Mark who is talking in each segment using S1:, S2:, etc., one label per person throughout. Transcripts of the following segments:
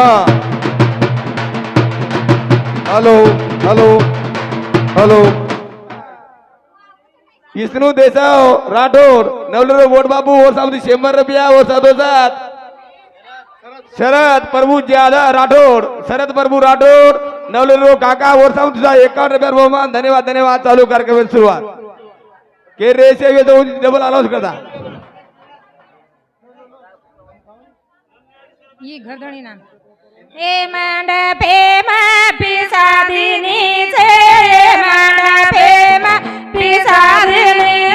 S1: हा hello hello hello Vishnu देसाव राठोड नवलेरो वोट बाबू और सामने शंभर रुपया और साधो सात शरद प्रभू जाधव राठोड शरद प्रभू राठोड नवलेरो काका और सामने तुझा एकावन्न रुपया बहुमान धन्यवाद धन्यवाद चालू कार्यक्रम सुरुवात के
S2: रे सेवे तो डबल अनाउन्स करता ये घर धणी ना Pisadini, Emanda Pema, Pisadini, Emanda Pema, Pisadini.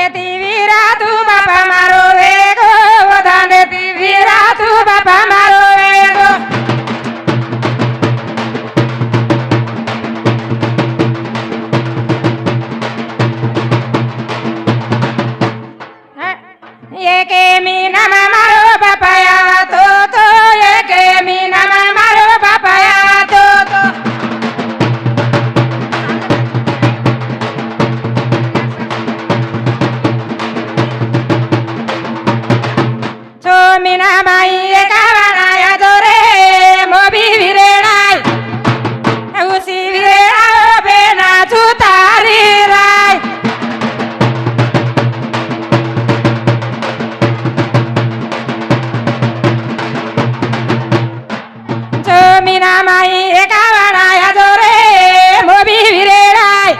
S2: పుణ్యతి వీరా తూ మా મીનામાઈ એકાવણાયા જોરે મોબી વિરેડાય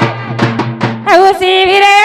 S2: ઉસી વિરે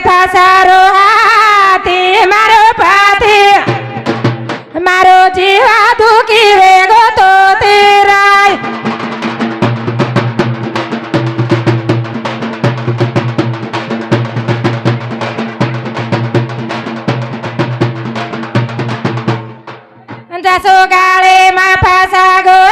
S2: પસારો હાથે મારો પાથે મારો જીવા દુખી વેગો તો તેરાય જસો ગાળે માં પાસા ગો